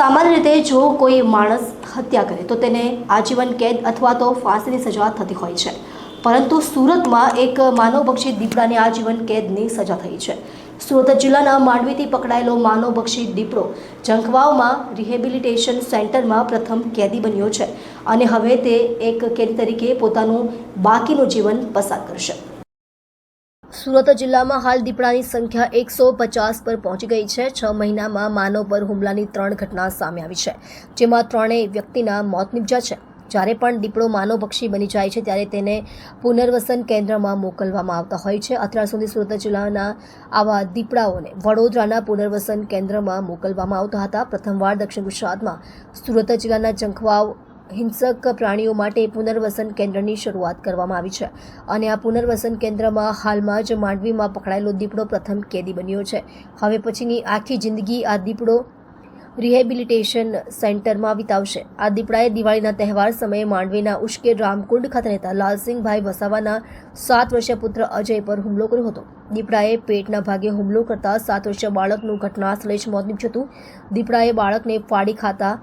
સામાન્ય રીતે જો કોઈ માણસ હત્યા કરે, તો તેને આજીવન કેદ અથવા તો ફાંસીની સજા થતી હોય છે. પરંતુ સુરતમાં એક માનવભક્ષી દીપડાને આજીવન કેદની સજા થઈ છે. સુરત જિલ્લાના માંડવીથી પકડાયેલો માનવભક્ષી દીપડો જંખવાવમાં રિહેબિલિટેશન સેન્ટરમાં પ્રથમ કેદી બન્યો છે અને હવે તે એક કેદી તરીકે પોતાનું બાકીનું જીવન પસાર કરશે. સુરત જિલ્લામાં હાલ દીપડાની સંખ્યા એકસો પચાસ પર પહોંચી ગઈ છે. છ મહિનામાં માનવ પર હુમલાની ત્રણ ઘટના સામે આવી છે, જેમાં ત્રણેય વ્યક્તિના મોત નિપજ્યા છે. જ્યારે પણ દીપડો માનવભક્ષી બની જાય છે, ત્યારે તેને પુનર્વસન કેન્દ્રમાં મોકલવામાં આવતા હોય છે. અત્યાર સુધી સુરત જિલ્લાના આવા દીપડાઓને વડોદરાના પુનર્વસન કેન્દ્રમાં મોકલવામાં આવતા હતા. પ્રથમવાર દક્ષિણ ગુજરાતમાં સુરત જિલ્લાના જંખવાવ હિંસક પ્રાણીઓ માટે પુનર્વસન કેન્દ્રની શરૂઆત કરવામાં આવી છે. અને આ પુનર્વસન કેન્દ્રમાં હાલમાં જ માંડવીમાં પકડાયેલો દીપડો પ્રથમ કેદી બન્યો છે. હવે પછીની આખી જિંદગી આ દીપડો રિહેબિલિટેશન સેન્ટરમાં વિતાવશે. આ દીપડાએ દિવાળીના તહેવાર સમયે માંડવીના ઉશ્કેર રામકુંડ ખાતે રહેતા લાલસિંહભાઈ વસાવાના સાત વર્ષીય પુત્ર અજય પર હુમલો કર્યો હતો. દીપડાએ પેટના ભાગે હુમલો કરતા સાત વર્ષીય બાળકનું ઘટના સ્થળે જ મોત નીપજ્યું હતું. દીપડાએ બાળકને ફાડી ખાતા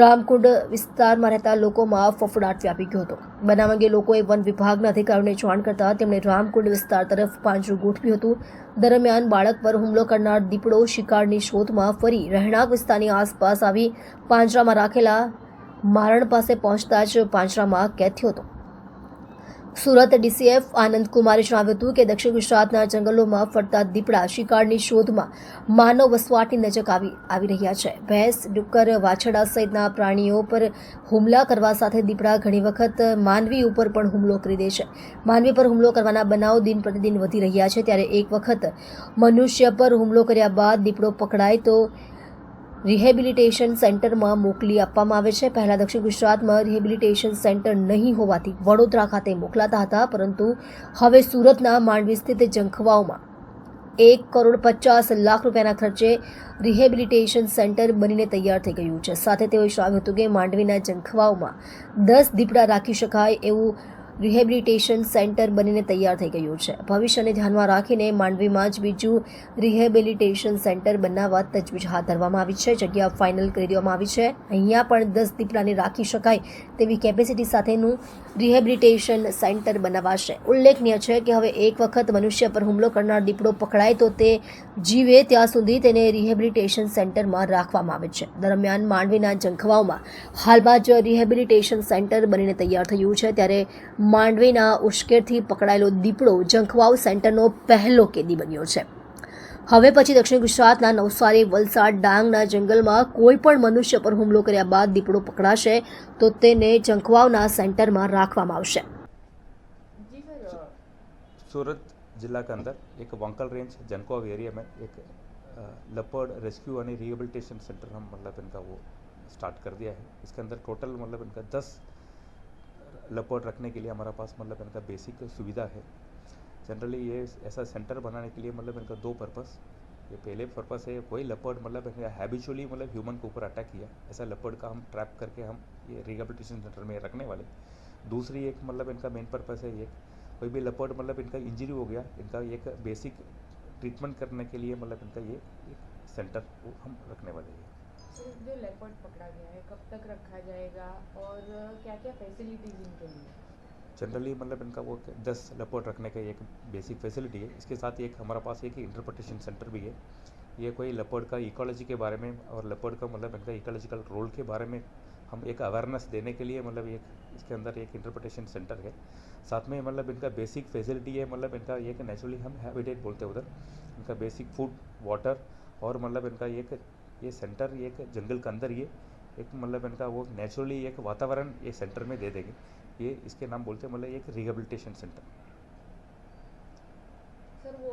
રામકુંડ વિસ્તારમાં રહેતા લોકોમાં ફફડાટ વ્યાપી ગયો હતો. બનાવ અંગે લોકોએ વન વિભાગના અધિકારીઓને જાણ કરતા તેમણે રામકુંડ વિસ્તાર તરફ પાંજરું ગોઠવ્યું હતું. દરમિયાન બાળક પર હુમલો કરનાર દીપડો શિકારની શોધમાં ફરી રહેણાંક વિસ્તારની આસપાસ આવી પાંજરામાં રાખેલા મારણ પાસે પહોંચતા જ પાંજરામાં કેદ થયો હતો. સુરત ડીસીએફ આનંદ કુમારે જણાવ્યું હતું કે દક્ષિણ ગુજરાતના જંગલોમાં ફરતા દીપડા શિકારની શોધમાં માનવ વસવાટની નજક આવી આવી રહ્યા છે. ભેંસ, ડુક્કર વાછડા સહિતના પ્રાણીઓ પર હુમલા કરવા સાથે દીપડા ઘણી વખત માનવી ઉપર પણ હુમલો કરી દે છે. માનવી પર હુમલો કરવાના બનાવ દિન પ્રતિદિન વધી રહ્યા છે. ત્યારે એક વખત મનુષ્ય પર હુમલો કર્યા બાદ દીપડો પકડાય તો રિહેબિલિટેશન સેન્ટરમાં મોકલી આપવામાં આવે છે. પહેલા દક્ષિણ ગુજરાતમાં રિહેબિલિટેશન સેન્ટર નહીં હોવાથી વડોદરા ખાતે મોકલાતા હતા, પરંતુ હવે સુરતના માંડવી સ્થિત જંખવાઓમાં એક કરોડ પચાસ લાખ રૂપિયાના ખર્ચે રિહેબિલિટેશન સેન્ટર બનીને તૈયાર થઈ ગયું છે. સાથે તેઓએ જણાવ્યું હતું કે માંડવીના જંખવાઓમાં દસ દીપડા રાખી શકાય એવું રિહેબિલિટેશન સેન્ટર બનીને તૈયાર થઈ ગયું છે. ભવિષ્યને ધ્યાનમાં રાખીને માંડવીમાં જ બીજું રિહેબિલિટેશન સેન્ટર બનાવવા તજવીજ હાથ ધરવામાં આવી છે. જગ્યા ફાઇનલ કરી દેવામાં આવી છે. અહીંયા પણ દસ દીપડાને રાખી શકાય તેવી કેપેસિટી સાથેનું રિહેબિલિટેશન સેન્ટર બનાવાશે. ઉલ્લેખનીય છે કે હવે એક વખત મનુષ્ય પર હુમલો કરનાર દીપડો પકડાય તો તે જીવે ત્યાં સુધી તેને રિહેબિલિટેશન સેન્ટરમાં રાખવામાં આવે છે. દરમિયાન માંડવીના જંખવાઓમાં હાલમાં જ રિહેબિલિટેશન સેન્ટર બનીને તૈયાર થયું છે. ત્યારે માંડવીના ઉશ્કેરથી પકડાયેલો દીપડો જંખવાવ સેન્ટરનો પહેલો કેદી બન્યો છે હવે પછી દક્ષિણ ગુજરાતના નવસારી વલસાડ ડાંગના જંગલમાં કોઈ પણ મનુષ્ય પર હુમલો કર્યા બાદ દીપડો પકડાશે તો તેને જંખવાવના સેન્ટરમાં રાખવામાં આવશે जी सर अ, सूरत जिला के अंदर एक वंकल रेंज जनकोव एरिया में एक अ, लेपर्ड रेस्क्यू यानी रिहेबिलिटेशन सेंटर हम मतलब इनका वो स्टार्ट कर दिया है इसके अंदर टोटल मतलब इनका दस लेपर्ड रखने के लिए हमारा पास मतलब इनका बेसिक सुविधा है। जनरली ये ऐसा सेंटर बनाने के लिए मतलब इनका दो पर्पस ये पहले पर्पस है, कोई लेपर्ड मतलब हैबिचुअली मतलब ह्यूमन के ऊपर अटैक किया। ऐसा लेपर्ड का हम ट्रैप करके हम ये रिहेबिलिटेशन सेंटर में रखने वाले। दूसरी एक मतलब इनका मेन पर्पस है ये। कोई भी लेपर्ड मतलब इनका इंजरी हो गया, इनका एक बेसिक ट्रीटमेंट करने के लिए मतलब इनका ये एक सेंटर वो हम रखने वाले हैं। सर जो लेपर्ड पकड़ा गया है, कब तक रखा जाएगा और क्या क्या फैसिलिटीज़ इनके लिए? जनरली मतलब इनका वो दस लेपर्ड रखने का एक बेसिक फैसिलिटी है। इसके साथ एक हमारा पास एक इंटरप्रटेशन सेंटर भी है। ये कोई लेपर्ड का इकोलॉजी के बारे में और लेपर्ड का मतलब इनका इकोलॉजिकल रोल के बारे में हम एक अवेयरनेस देने के लिए मतलब एक, इसके अंदर एक इंटरप्रटेशन सेंटर है। साथ में मतलब इनका बेसिक फैसिलिटी है मतलब इनका एक नेचुरली हम हैबिटेट बोलते हैं उधर। इनका बेसिक फ़ूड वाटर और मतलब इनका एक ये सेंटर एक जंगल के अंदर ये एक मतलब इनका वो नेचुरली एक वातावरण ये सेंटर में दे देंगे। ये इसके नाम बोलते हैं मतलब एक रिहेबिलिटेशन सेंटर सर, वो